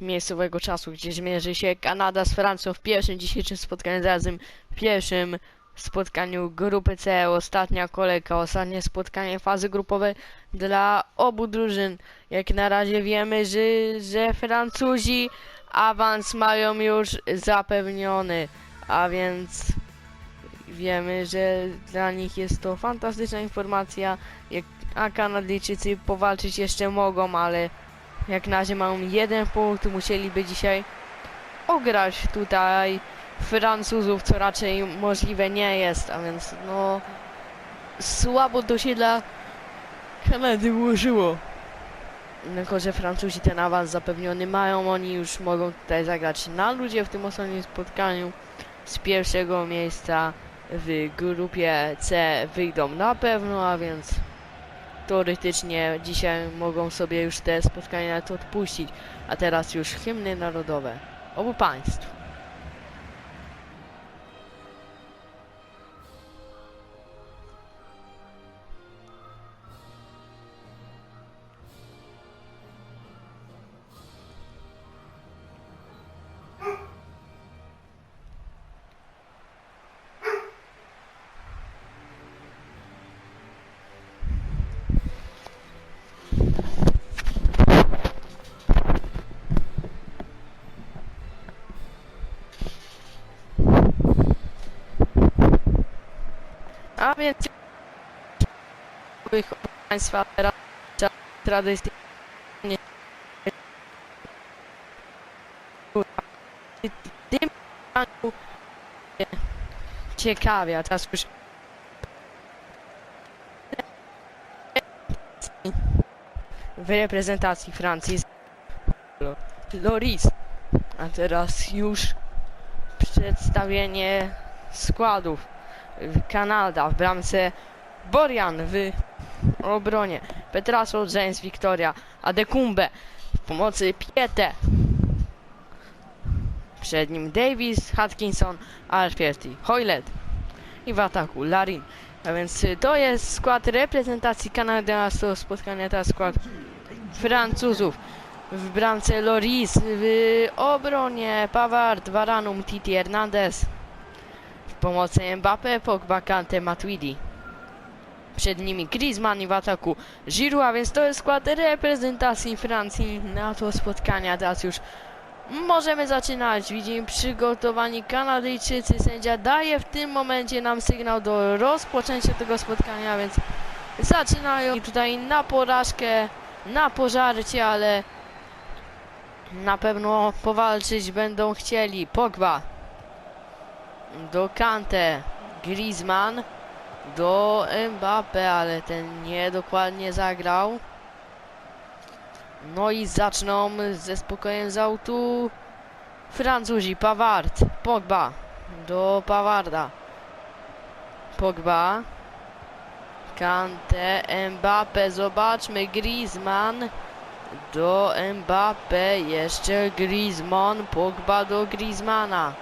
miejscowego czasu, gdzie zmierzy się Kanada z Francją w pierwszym dzisiejszym spotkaniu razem, w pierwszym spotkaniu grupy C, ostatnia kolejka, ostatnie spotkanie fazy grupowej dla obu drużyn. Jak na razie wiemy, że, że Francuzi awans mają już zapewniony, a więc wiemy, że dla nich jest to fantastyczna informacja, a Kanadyjczycy powalczyć jeszcze mogą, ale jak na razie mają jeden punkt, musieliby dzisiaj ograć tutaj Francuzów, co raczej możliwe nie jest, a więc no słabo to się dla Kanady ułożyło. Tylko, że Francuzi ten awans zapewniony mają, oni już mogą tutaj zagrać na ludzie w tym ostatnim spotkaniu z pierwszego miejsca w grupie C wyjdą na pewno, a więc teoretycznie dzisiaj mogą sobie już te spotkania nawet odpuścić. A teraz już hymny narodowe obu państw. A więc państwa tradycyjnie tym ranku ciekawie, a teraz już w reprezentacji Francji Loris. A teraz już przedstawienie składów. Kanada w bramce Borian w obronie Petraso, James, Victoria, Adekumbe w pomocy Piete przed nim Davis, Hutkinson, Alfierti, Hoylet i w ataku Larin. A więc to jest skład reprezentacji Kanady, a z tego spotkania teraz skład Francuzów. W bramce Loris, w obronie Pavard, Varanum, Titi Hernandez. Pomocy Mbappé, Pogba, Kante, Matuidi. Przed nimi Griezmann i w ataku Giroud, a więc to jest skład reprezentacji Francji na to spotkania. Teraz już możemy zaczynać. Widzimy przygotowani Kanadyjczycy. Sędzia daje w tym momencie nam sygnał do rozpoczęcia tego spotkania, więc zaczynają I tutaj na porażkę, na pożarcie, ale na pewno powalczyć będą chcieli. Pogba do Kante, Griezmann do Mbappe, ale ten niedokładnie zagrał. No i zaczną ze spokojem z autu Francuzi, Pavard, Pogba do Pavarda. Pogba, Kante, Mbappe, zobaczmy, Griezmann do Mbappe, jeszcze Griezmann, Pogba do Griezmana.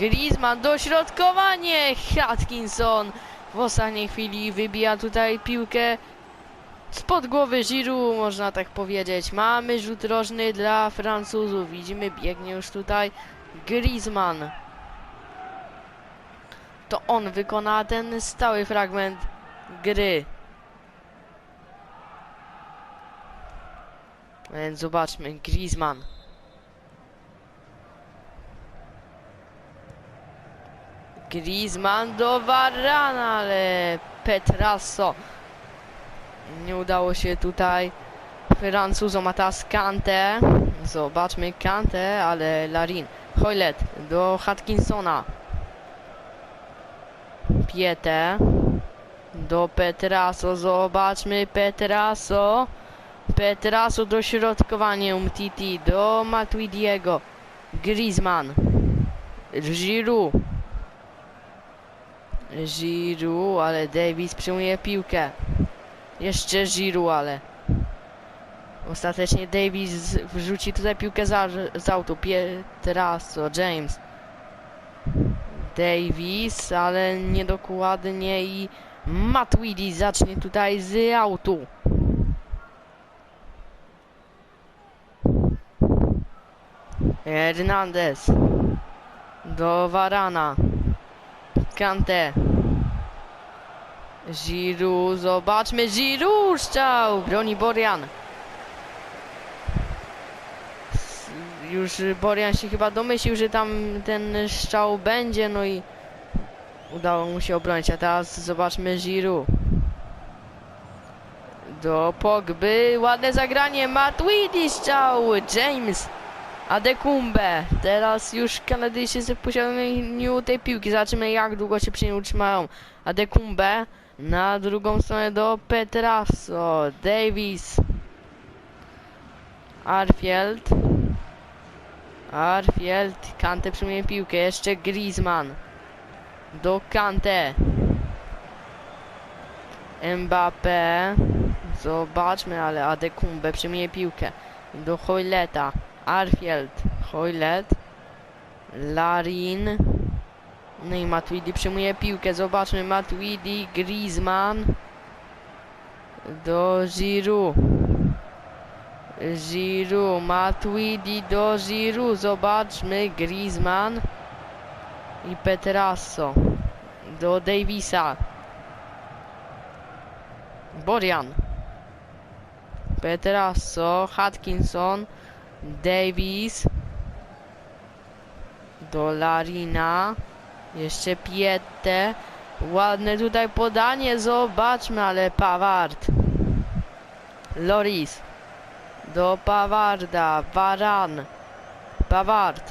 Griezmann, dośrodkowanie, Hutkinson w ostatniej chwili wybija tutaj piłkę spod głowy Giroud, można tak powiedzieć. Mamy rzut rożny dla Francuzów. Widzimy, biegnie już tutaj Griezmann. To on wykona ten stały fragment gry. Więc zobaczmy, Griezmann. Griezmann do Varana, ale Petrasso nie udało się tutaj Francuzom, a Kante. Zobaczmy Kante, ale Larin. Hoylet do Hutkinsona. Piete do Petraso. Zobaczmy Petraso. Petraso do środkowania Umtiti do Matuidiego. Griezmann. Giroud. Giroud, ale Davis przyjmuje piłkę. Jeszcze Giroud, ale ostatecznie Davis wrzuci tutaj piłkę za, z autu. Pietraso, James. Davis, ale niedokładnie i Matuidi zacznie tutaj z autu. Hernandez. Do Varana. Kante. Giroud, zobaczmy, Giroud strzał, broni Borian. Już Borian się chyba domyślił, że tam ten strzał będzie, no i udało mu się obronić, a teraz zobaczmy Giroud. Do Pogby, ładne zagranie, Matuidi strzał, James. Adekumbe. Teraz już Kanadyjczycy w posiadaniu tej piłki. Zobaczymy jak długo się przy niej utrzymają. Adekumbe. Na drugą stronę do Petraso. Davis. Arfield. Arfield. Kante przyjmuje piłkę. Jeszcze Griezmann. Do Kante. Mbappé. Zobaczmy, ale Adekumbe przyjmuje piłkę. Do Hoyleta. Arfield, Hoylet, Larin, no i Matuidi przyjmuje piłkę, zobaczmy Matuidi, Griezmann, do Giroud, Giroud, Matuidi do Giroud, zobaczmy Griezmann i Petrasso, do Davisa, Borian, Petrasso, Atkinson, Davis. Do Larina. Jeszcze Piette. Ładne tutaj podanie, zobaczmy, ale Paward. Loris. Do Pawarda. Varan. Paward.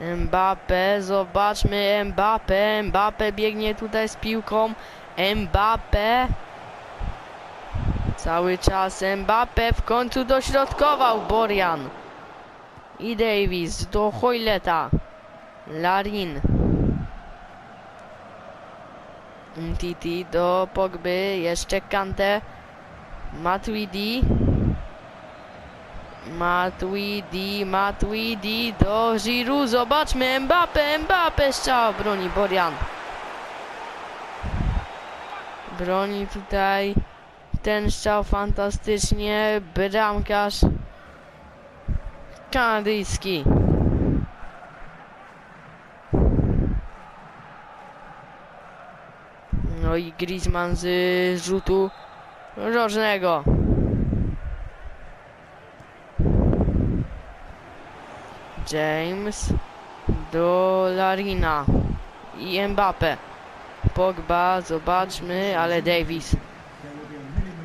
Mbappe, zobaczmy Mbappe. Mbappe biegnie tutaj z piłką. Mbappe. Cały czas Mbappe w końcu dośrodkował Borian. I Davis do Hoyleta. Larin. Titi do Pogby. Jeszcze Kante. Matuidi. Matuidi, Matuidi do Giroud. Zobaczmy Mbappe, Mbappe strzał. Broni Borian. Broni tutaj ten strzał fantastycznie. Bramkarz kanadyjski. No i Griezmann z rzutu rożnego. James do Larina i Mbappe. Pogba, zobaczmy, ale Davis.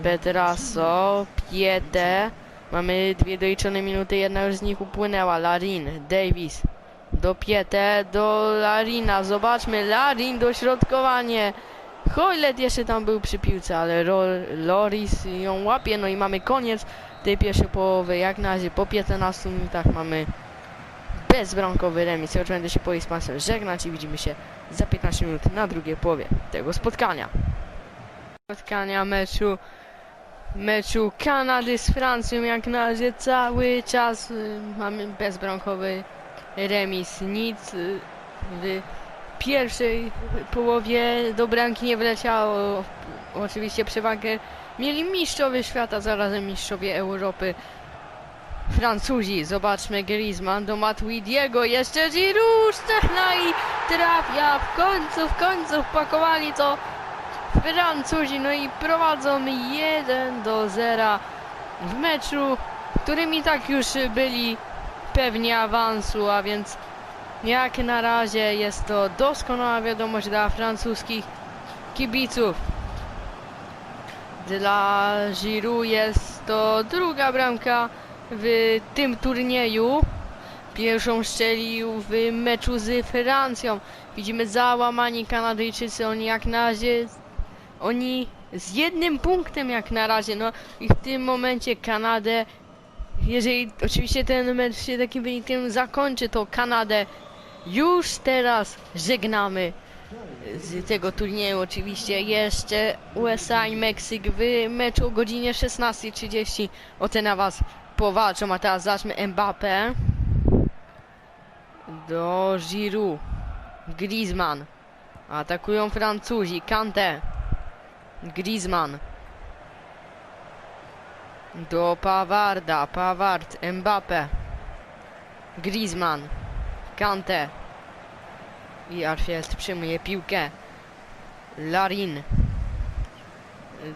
Petraso, Piete. Mamy dwie doliczone minuty, jedna już z nich upłynęła. Larin, Davis. Do Piete, do Larina. Zobaczmy, Larin, dośrodkowanie. Hoylet jeszcze tam był przy piłce, ale Loris ją łapie. No i mamy koniec tej pierwszej połowy. Jak na razie po 15 minutach mamy bezbramkowy remis. Ja już będę się po z Państwem żegnać i widzimy się za 15 minut na drugiej połowie tego spotkania. Spotkania meczu meczu Kanady z Francją jak na razie cały czas y, mamy bezbramkowy remis. Nic y, w pierwszej połowie do bramki nie wleciało. Oczywiście przewagę mieli mistrzowie świata, zarazem mistrzowie Europy. Francuzi, zobaczmy Griezmann do Matuidiego, jeszcze Giroud, Stechna i trafia, w końcu, w końcu wpakowali to Francuzi, no i prowadzą 1 do 0 w meczu, którym i tak już byli pewni awansu, a więc jak na razie jest to doskonała wiadomość dla francuskich kibiców. Dla Giroud jest to druga bramka w tym turnieju. Pierwszą strzelił w meczu z Francją. Widzimy załamani Kanadyjczycy, oni jak na razie, oni z jednym punktem jak na razie, no i w tym momencie Kanadę, jeżeli oczywiście ten mecz się takim wynikiem zakończy, to Kanadę już teraz żegnamy z tego turnieju. Oczywiście jeszcze USA i Meksyk w meczu o godzinie 16.30 o te na was powalczą, a teraz zacznę Mbappé. Do Giroud. Griezmann. Atakują Francuzi. Kante Griezmann do Pawarda Paward Mbappé Griezmann. Kante. I Arfield przyjmuje piłkę. Larin.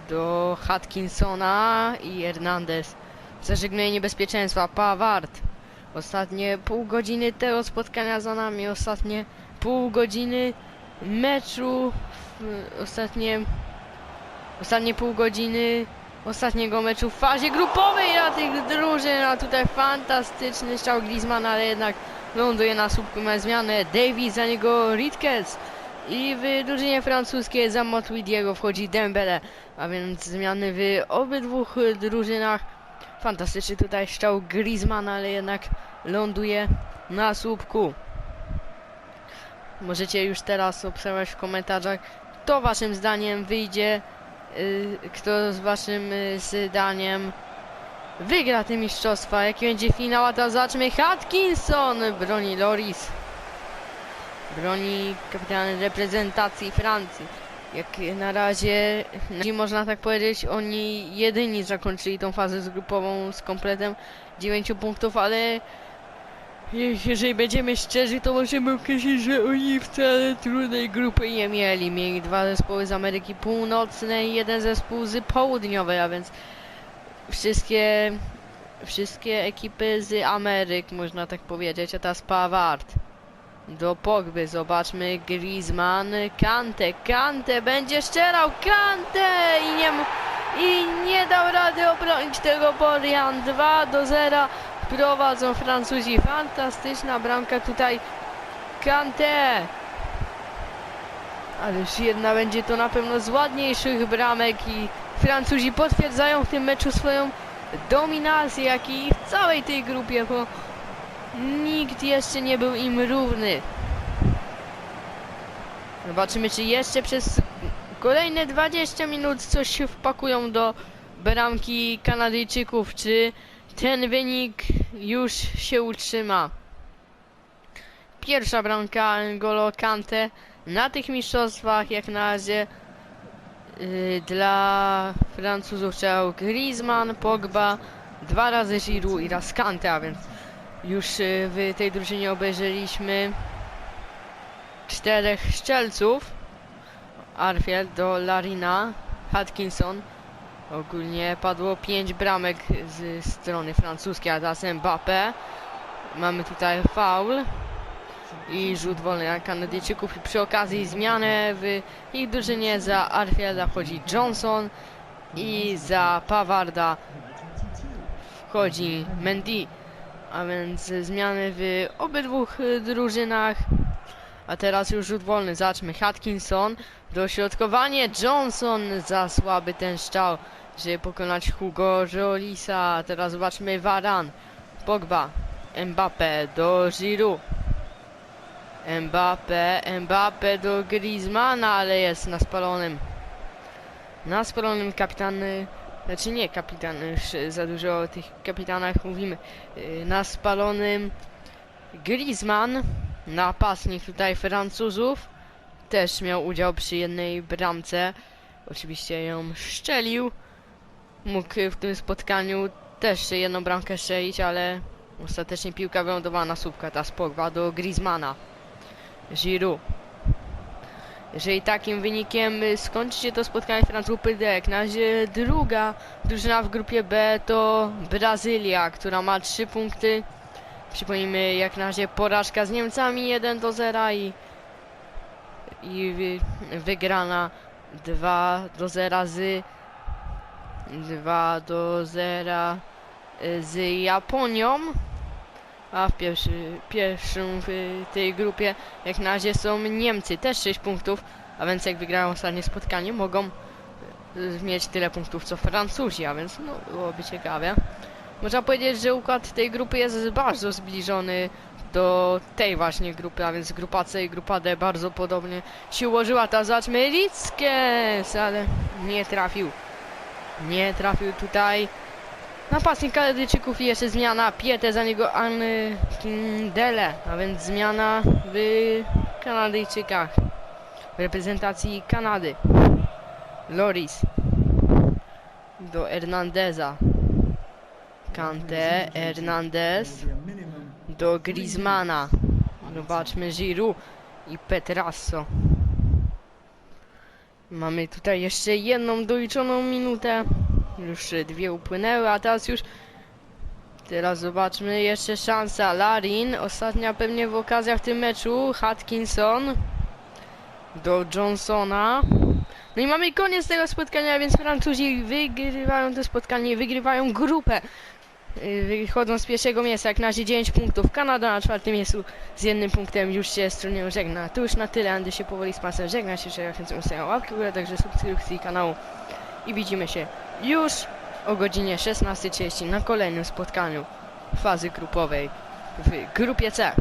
Do Hatkinsona i Hernandez. Zażegnuje niebezpieczeństwa. Pawart. Ostatnie pół godziny tego spotkania za nami. Ostatnie pół godziny meczu. Ostatnie. Ostatnie pół godziny ostatniego meczu w fazie grupowej dla tych drużyn. A tutaj fantastyczny strzał Griezmana, ale jednak ląduje na słupku. Ma zmianę. Davies za niego Ritkes. I w drużynie francuskiej za Matuidiego wchodzi Dembele. A więc zmiany w obydwu drużynach. Fantastyczny tutaj strzał Griezmana, ale jednak ląduje na słupku. Możecie już teraz obserwować w komentarzach, kto waszym zdaniem wyjdzie, kto z waszym y, zdaniem wygra te mistrzostwa, jaki będzie finał, a teraz zobaczmy Hatkinson broni Loris. Broni kapitan reprezentacji Francji. Jak na razie, można tak powiedzieć, oni jedyni zakończyli tą fazę zgrupową z kompletem 9 punktów, ale jeżeli będziemy szczerzy, to możemy określić, że oni wcale trudnej grupy nie mieli. Mieli dwa zespoły z Ameryki Północnej jeden zespół z Południowej, a więc wszystkie, wszystkie ekipy z Ameryk, można tak powiedzieć, a teraz Pawart. Do Pogby, zobaczmy Griezmann, Kante, Kante będzie strzelał, Kante i nie, i nie dał rady obronić tego Borian, 2 do 0 prowadzą Francuzi, fantastyczna bramka tutaj, Kante, ależ jedna będzie to na pewno z ładniejszych bramek i Francuzi potwierdzają w tym meczu swoją dominację, jak i w całej tej grupie, bo Nikt jeszcze nie był im równy. Zobaczymy, czy jeszcze przez kolejne 20 minut coś się wpakują do bramki Kanadyjczyków, czy ten wynik już się utrzyma. Pierwsza bramka N'Golo Kante na tych mistrzostwach jak na razie yy, dla Francuzów chciał Griezmann, Pogba, dwa razy Giroud i raz Kante, a więc już y, w tej drużynie obejrzeliśmy czterech szczelców. Arfield do Larina, Atkinson. Ogólnie padło pięć bramek z strony francuskiej, a teraz Mbappé. Mamy tutaj faul i rzut wolny na Kanadyjczyków. I przy okazji zmianę w ich drużynie za Arfielda wchodzi Johnson i za Pawarda wchodzi Mendy. A więc zmiany w obydwu drużynach. A teraz już rzut wolny. Zobaczmy. Hatkinson. Dośrodkowanie. Johnson. Za słaby ten strzał, żeby pokonać Hugo Jolisa. A teraz zobaczmy Varan. Pogba. Mbappe do Giroud. Mbappe. Mbappe do Griezmana, ale jest na spalonym. Na spalonym kapitan znaczy nie kapitan, za dużo o tych kapitanach mówimy. Y, Na spalonym Griezmann, napastnik tutaj Francuzów, też miał udział przy jednej bramce. Oczywiście ją szczelił. Mógł w tym spotkaniu też jedną bramkę strzelić, ale ostatecznie piłka wylądowała na słupka. Ta spogła do Griezmana. Giroud. Jeżeli takim wynikiem skończy się to spotkanie Francuzów jak na razie druga drużyna w grupie B to Brazylia, która ma 3 punkty. Przypomnijmy, jak na razie porażka z Niemcami 1 do 0 i, i wy- wygrana 2 do 0 z 2 do 0 y, z Japonią. A w pierwszy, pierwszym w tej grupie jak na razie są Niemcy, też 6 punktów, a więc jak wygrają ostatnie spotkanie, mogą y, mieć tyle punktów co Francuzi, a więc no, byłoby ciekawe. Można powiedzieć, że układ tej grupy jest bardzo zbliżony do tej właśnie grupy, a więc grupa C i grupa D bardzo podobnie się ułożyła. Teraz zobaczmy Ritzkes, ale nie trafił. Nie trafił tutaj Napastnik Kanadyjczyków i jeszcze zmiana. Pietę za niego Dele, a więc zmiana w Kanadyjczykach. W reprezentacji Kanady. Loris. Do Hernandeza. Kante, Hernandez. do Griezmana. Zobaczmy Giroud i Petrasso. Mamy tutaj jeszcze jedną doliczoną minutę. Już dwie upłynęły, a teraz już... Teraz zobaczmy jeszcze szansa. Larin, ostatnia pewnie w okazjach w tym meczu. Hutkinson do Johnsona. No i mamy koniec tego spotkania, więc Francuzi wygrywają to spotkanie, wygrywają grupę. Yy, Wychodzą z pierwszego miejsca, jak na razie 9 punktów. Kanada na czwartym miejscu z jednym punktem już się z żegna. To już na tyle, Andy się powoli z pasem żegna się, że chętnie ustawiam łapki w górę, także subskrypcji kanału. I widzimy się już o godzinie 16.30 na kolejnym spotkaniu fazy grupowej w grupie C.